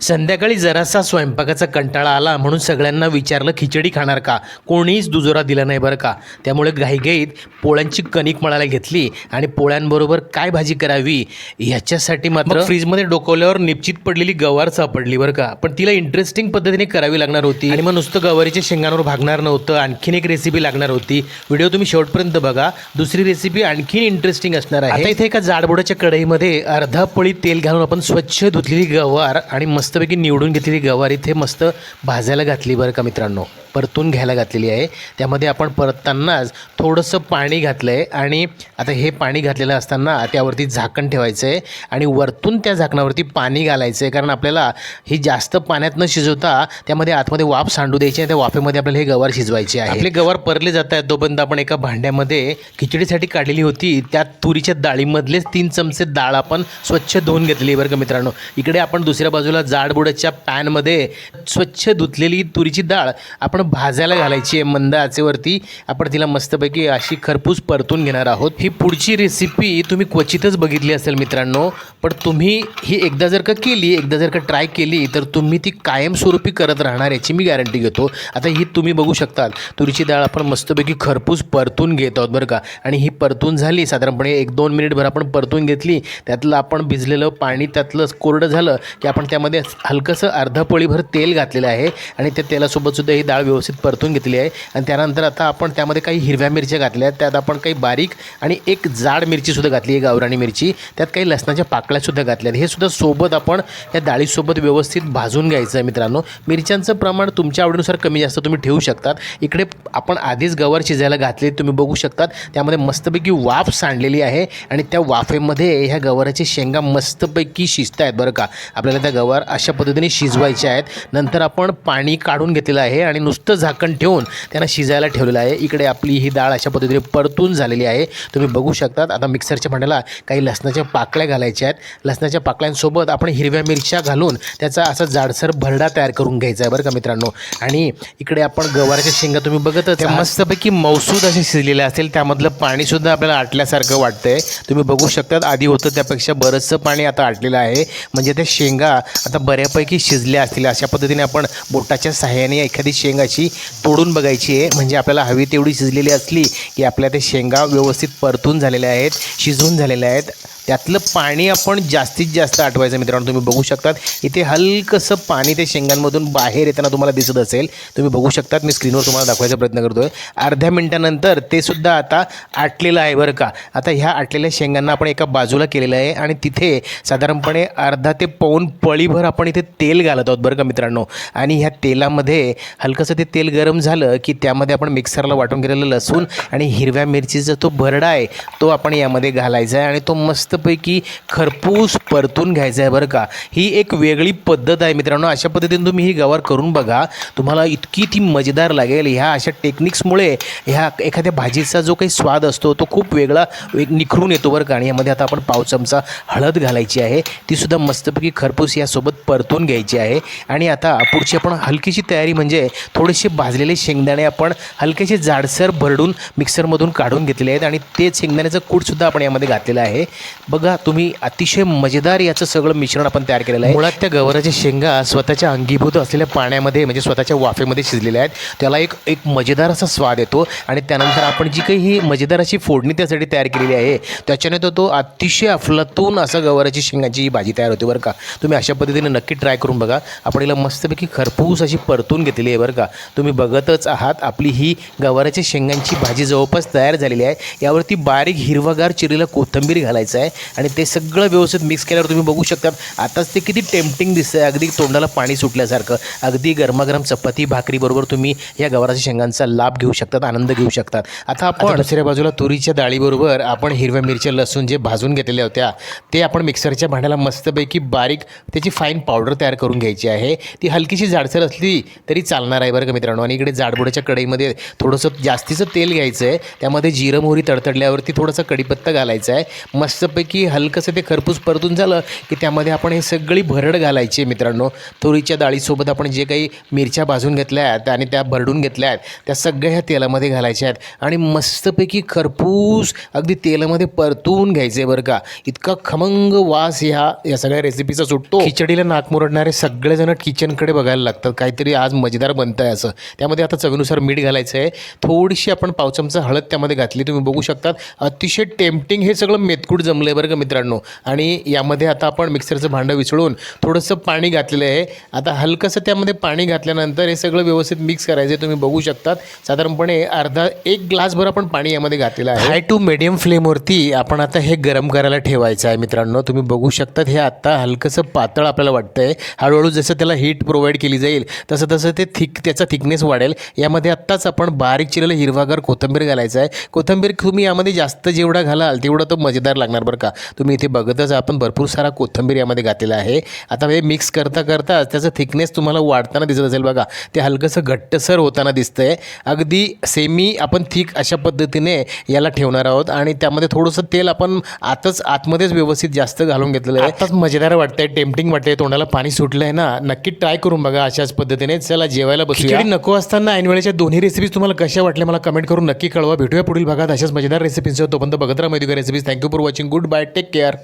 संध्याकाळी जरासा स्वयंपाकाचा कंटाळा आला म्हणून सगळ्यांना विचारलं खिचडी खाणार का? कोणीच दुजोरा दिला नाही बरं का? त्यामुळे घाईघाईत पोळ्यांची कणिक मळायला घेतली आणि पोळ्यांबरोबर काय भाजी करावी ह्याच्यासाठी मात्र फ्रीजमध्ये डोकवल्यावर निश्चित पडलेली गवार सापडली बरं का. पण तिला इंटरेस्टिंग पद्धतीने करावी लागणार होती. आणि मग नुसतं गवारीच्या शेंगांवर भागणार नव्हतं आणखीन एक रेसिपी लागणार होती. व्हिडिओ तुम्ही शेवटपर्यंत बघा. दुसरी रेसिपी आणखीन इंटरेस्टिंग असणार आहे. इथे एका जाडबुडाच्या कढईमध्ये अर्धा पळी तेल घालून आपण स्वच्छ धुतलेली गवार आणि मस्तपैकी निवडून घेतलेली गवार इथे मस्त भाजायला घातली बरं का मित्रांनो. परतून घ्यायला घातलेली आहे. त्यामध्ये आपण परततानाच थोडंसं पाणी घातलं आहे आणि आता हे पाणी घातलेलं असताना त्यावरती झाकण ठेवायचं आहे आणि वरतून त्या झाकणावरती पाणी घालायचं आहे कारण आपल्याला ही जास्त पाण्यात न शिजवता त्यामध्ये आतमध्ये वाफ सांडू द्यायची आहे त्या वाफेमध्ये आपल्याला हे गवार शिजवायचे आहे. आपले गवार परले जात आहेत तोपर्यंत आपण एका भांड्यामध्ये खिचडीसाठी काढलेली होती. त्या तुरीच्या डाळीमधलेच तीन चमचे डाळ आपण स्वच्छ धुवून घेतली बरं का मित्रांनो. इकडे आपण दुसऱ्या बाजूला जाडबुडाच्या पॅनमध्ये स्वच्छ धुतलेली तुरीची डाळ आपण भाजायला घालायची आहे मंद आचेवरती. आपण तिला मस्तपैकी अशी खरपूस परतून घेणार आहोत. ही पुढची रेसिपी तुम्ही क्वचितच बघितली असेल मित्रांनो पण तुम्ही ही एकदा जर का केली एकदा जर का ट्राय केली तर तुम्ही ती कायमस्वरूपी करत राहणार याची मी गॅरंटी घेतो. आता ही तुम्ही बघू शकता तुरीची डाळ आपण मस्तपैकी खरपूस परतून घेत आहोत बरं का. आणि ही परतून झाली साधारणपणे एक दोन मिनिटभर आपण परतून घेतली त्यातलं आपण भिजलेलं पाणी त्यातलं कोरडं झालं की आपण त्यामध्ये हलकंसं अर्धा पोळीभर तेल घातलेलं आहे. आणि त्या तेलासोबतसुद्धा ही डाळ व्यवस्थित व्यवस्थित परतून घेतली आहे. आणि त्यानंतर आता आपण त्यामध्ये काही हिरव्या मिरच्या घातल्या आहेत. त्यात आपण काही बारीक आणि एक जाड मिरचीसुद्धा घातली आहे गावराणी मिरची. त्यात काही लसणाच्या पाकळ्यासुद्धा घातल्या आहेत. हे सुद्धा सोबत आपण या डाळीसोबत व्यवस्थित भाजून घ्यायचं आहे मित्रांनो. मिरच्यांचं प्रमाण तुमच्या आवडीनुसार कमी जास्त तुम्ही ठेवू शकतात. इकडे आपण आधीच गवार शिजायला घातले तुम्ही बघू शकतात. त्यामध्ये मस्तपैकी वाफ सांडलेली आहे आणि त्या वाफेमध्ये ह्या गवाराच्या शेंगा मस्तपैकी शिजत आहेत बरं का. आपल्याला त्या गवार अशा पद्धतीने शिजवायच्या आहेत. नंतर आपण पाणी काढून घेतलेलं आहे आणि नुसतं झाकण ठेवून त्यांना शिजायला ठेवलेलं आहे. इकडे आपली ही डाळ अशा पद्धतीने परतून झालेली आहे. तुम्ही बघू शकतात आता मिक्सरच्या भांड्याला काही लसणाच्या पाकळ्या घालायच्या आहेत. लसणाच्या पाकळ्यांसोबत आपण हिरव्या मिरच्या घालून त्याचा असा जाडसर भरडा तयार करून घ्यायचा आहे बरं का मित्रांनो. आणि इकडे आपण गवाराच्या शेंगा तुम्ही बघतच त्या मस्तपैकी मौसूद असे शिजलेले असेल त्यामधलं पाणीसुद्धा आपल्याला आटल्यासारखं वाटतंय. तुम्ही बघू शकतात आधी होतं त्यापेक्षा बरंचसं पाणी आता आटलेलं आहे. म्हणजे त्या शेंगा आता बऱ्यापैकी शिजल्या असतील. अशा पद्धतीने आपण बोटाच्या सहाय्याने एखादी अशी तोडून बघायची आहे. म्हणजे आपल्याला हवी तेवढी शिजलेली असली की आपल्या ते शेंगा व्यवस्थित परतून झालेल्या आहेत शिजून झालेल्या आहेत. त्यातलं पाणी आपण जास्तीत जास्त आठवायचं मित्रांनो तुम्ही बघू शकतात. इथे हलकंसं पाणी ते शेंगांमधून बाहेर येताना तुम्हाला दिसत असेल. तुम्ही बघू शकतात मी स्क्रीनवर तुम्हाला दाखवायचा प्रयत्न करतो आहे अर्ध्या मिनटानंतर ते सुद्धा आता आटलेलं आहे बरं का. आता ह्या आटलेल्या शेंगांना आपण एका बाजूला केलेलं आहे आणि तिथे साधारणपणे अर्धा ते पाऊन पळीभर आपण इथे तेल घालत आहोत बरं का मित्रांनो. आणि ह्या तेलामध्ये हलकंसं ते तेल गरम झालं की त्यामध्ये आपण मिक्सरला वाटून गेलेलं लसूण आणि हिरव्या मिरचीचा जो भरडा आहे तो आपण यामध्ये घालायचा आहे आणि तो मस्त मस्तपैकी खरपूस परतून घ्यायचा आहे बरं का. ही एक वेगळी पद्धत आहे मित्रांनो. अशा पद्धतीने तुम्ही ही गवार करून बघा. तुम्हाला इतकी ती मजेदार लागेल. ह्या अशा टेक्निक्समुळे ह्या एखाद्या भाजीचा जो काही स्वाद असतो तो खूप वेगळा एक निखरून येतो बरं का. आणि यामध्ये आता आपण पाव चमचा हळद घालायची आहे. ती सुद्धा मस्तपैकी खरपूस यासोबत परतून घ्यायची आहे. आणि आता पुढची आपण हलकीशी तयारी म्हणजे थोडेसे भाजलेले शेंगदाणे आपण हलकेसे जाडसर भरडून मिक्सरमधून काढून घेतले आहेत. आणि ते शेंगदाण्याचं कूटसुद्धा आपण यामध्ये घातलेलं आहे. बघा तुम्ही अतिशय मजेदार याचं सगळं मिश्रण आपण तयार केलेलं आहे. मुळात त्या गवाराच्या शेंगा स्वतःच्या अंगीभूत असलेल्या पाण्यामध्ये म्हणजे स्वतःच्या वाफेमध्ये शिजलेल्या आहेत. त्याला एक एक मजेदार असा स्वाद येतो आणि त्यानंतर आपण जी काही ही मजेदार अशी फोडणी त्यासाठी तयार केलेली आहे त्याच्याने तो तो अतिशय अफलातून असं गवराची शेंगाची ही भाजी तयार होते बरं का. तुम्ही अशा पद्धतीने नक्की ट्राय करून बघा. आपण हिला मस्तपैकी खरपूस अशी परतून घेतलेली आहे बरं का. तुम्ही बघतच आहात आपली ही गवाराच्या शेंगांची भाजी जवळपास तयार झालेली आहे. यावरती बारीक हिरवागार चिरीला कोथंबीर घालायचं आहे. आणि ते सगळं व्यवस्थित मिक्स केल्यावर तुम्ही बघू शकता. आताच ते किती टेम्पटिंग दिसतं आहे अगदी तोंडाला पाणी सुटल्यासारखं. अगदी गरमागरम चपाती भाकरीबरोबर तुम्ही या गवाराच्या शेंगांचा लाभ घेऊ शकतात आनंद घेऊ शकतात. आता आपण दुसऱ्या बाजूला तुरीच्या डाळीबरोबर आपण हिरव्या मिरच्या लसूण जे भाजून घेतलेल्या होत्या ते आपण मिक्सरच्या भांड्याला मस्तपैकी बारीक त्याची फाईन पावडर तयार करून घ्यायची आहे. ती हलकीशी जाडसर असली तरी चालणार आहे बरं का मित्रांनो. आणि इकडे जाडबुडाच्या कढईमध्ये थोडंसं जास्तीचं तेल घ्यायचं आहे त्यामध्ये जिरं मोहरी तडतडल्यावरती थोडंसं कढीपत्ता घालायचा आहे. मस्तपैकी की हलकंसं ते खरपूस परतून झालं की त्यामध्ये आपण हे सगळी भरड घालायची आहे मित्रांनो. तुरीच्या डाळीसोबत आपण जे काही मिरच्या भाजून घेतल्या आहेत आणि त्या भरडून घेतल्या आहेत त्या सगळ्या ह्या तेलामध्ये घालायच्या आहेत. आणि मस्तपैकी खरपूस अगदी तेलामध्ये परतून घ्यायचे बरं का. इतका खमंग वास ह्या या सगळ्या रेसिपीचा सुटतो. खिचडीला नाक मुरडणारे सगळेजण किचनकडे बघायला लागतात. काहीतरी आज मजेदार बनतं आहे असं. त्यामध्ये आता चवीनुसार मीठ घालायचं आहे थोडीशी आपण पाव चमचा हळद त्यामध्ये घातली तुम्ही बघू शकतात. अतिशय टेम्पटिंग हे सगळं मेतकूट जमलं आहे बरं का मित्रांनो. आणि यामध्ये आता आपण मिक्सरचं भांडं विसळून थोडंसं पाणी घातलेलं आहे. आता हलकंसं त्यामध्ये पाणी घातल्यानंतर हे सगळं व्यवस्थित मिक्स करायचं आहे तुम्ही बघू शकतात. साधारणपणे अर्धा एक ग्लासभर आपण पाणी यामध्ये घातलेलं आहे. हाय टू मिडियम फ्लेमवरती आपण आता हे गरम करायला ठेवायचं आहे मित्रांनो. तुम्ही बघू शकतात हे आत्ता हलकंसं पातळ आपल्याला वाटतं आहे हळूहळू जसं त्याला हीट प्रोव्हाइड केली जाईल तसं तसं ते थिक त्याचा थिकनेस वाढेल. यामध्ये आत्ताच आपण बारीक चिरलेलं हिरवागार कोथिंबीर घालायचं आहे. कोथिंबीर तुम्ही यामध्ये जास्त जेवढा घालाल तेवढं तो मजेदार लागणार बरं का? तुम्ही इथे बघतच आपण भरपूर सारा कोथिंबीर यामध्ये घातलेला आहे. आता हे मिक्स करता करता त्याचं थिकनेस तुम्हाला वाढताना दिसत असेल बघा. ते हलकंसं घट्टसर होताना दिसतंय. अगदी सेमी आपण थिक अशा पद्धतीने याला ठेवणार आहोत आणि त्यामध्ये थोडंसं तेल आपण आतच आतमध्येच व्यवस्थित जास्त घालून घेतलेलं आहे. आताच मजेदार वाटतंय टेम्पटिंग वाटतंय तोंडाला पाणी सुटलं आहे ना. नक्की ट्राय करून बघा अशाच पद्धतीने. चला जेवायला बसूया. नको असताना ऐनवेळेच्या दोन्ही रेसिपीज तुम्हाला कशा वाटल्या मला कमेंट करून नक्की कळवा. भेटूया पुढील भागात अशाच मजेदार रेसिपीज तोपर्यंत बघत राहा recipes thank you for watching good bye bye take care